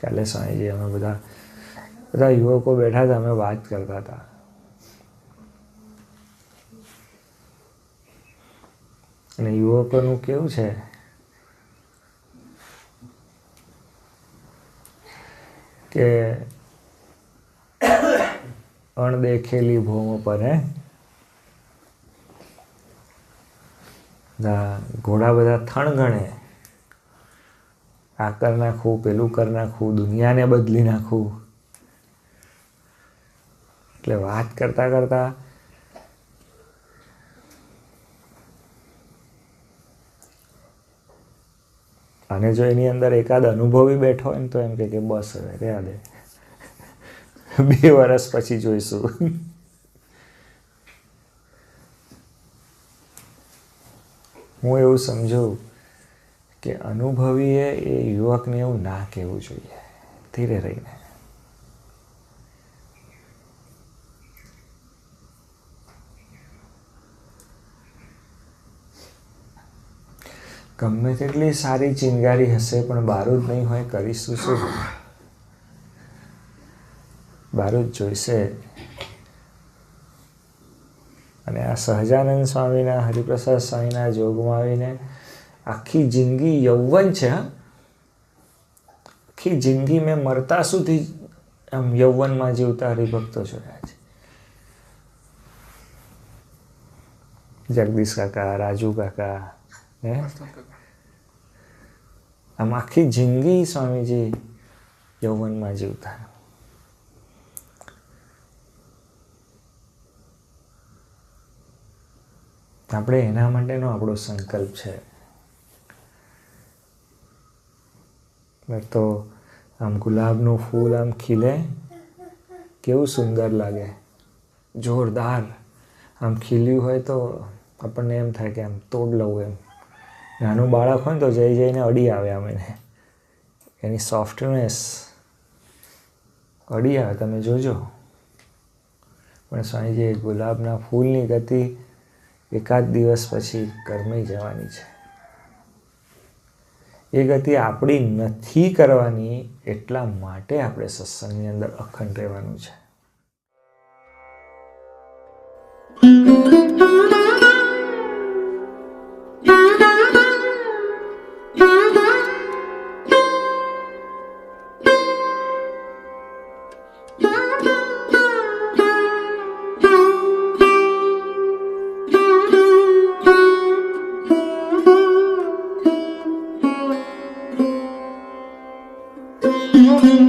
કાલે સ્વામીજી અમે બધા બધા યુવકો બેઠા હતા, અમે વાત કરતા હતા. અને યુવકોનું કેવું છે? કે અણદેખેલી ભૂમ પર હે? ઘોડા બધા થણ ગણે. આ કર નાખવું પેલું કર નાખવું દુનિયાને બદલી નાખવું એટલે વાત કરતા કરતા અને જો એની અંદર એકાદ અનુભવી બેઠો હોય ને તો એમ કે બસ હવે, રહ્યા દે. બે વર્ષ પછી જોઈશું. હું એવું સમજું કે અનુભવીએ એ યુવકને એવું ના કહેવું જોઈએ. ધીરે રહીને. ગમે તેટલી સારી ચિનગારી હશે, પણ બારૂદ નહીં હોય, કરીશું શું? બારૂદ જોઈશે. અને આ સહજાનંદ સ્વામીના, હરિપ્રસાદ સ્વામીના જોગમાં આવીને આખી જિંદગી યૌવન છે આખી જિંદગી મેં મરતા સુધી આમ યૌવનમાં જીવતા હરિભક્તો જોયા છે. જગદીશ કાકા, રાજુ કાકા, હે. આમ આખી જિંદગી સ્વામીજી યૌવનમાં જીવતા. આપણે એના માટેનો આપણો સંકલ્પ છે. તો આમ ગુલાબનું ફૂલ આમ ખીલે. કેવું સુંદર લાગે. જોરદાર. આમ ખીલ્યું હોય તો આપણને એમ થાય કે આમ તોડ લઉં એમ. નાનું બાળક હોય ને તો જઈ જઈને અડી આવે આમ એને. એની સોફ્ટનેસ અડી આવે, તમે જોજો. પણ સ્વામીજી, ગુલાબના ફૂલની ગતિ એકાદ દિવસ પછી ગરમી જવાની છે. એ ગતિ આપણી નથી કરવાની એટલા માટે આપણે સત્સંગની અંદર અખંડ રહેવાનું છે. Thank you.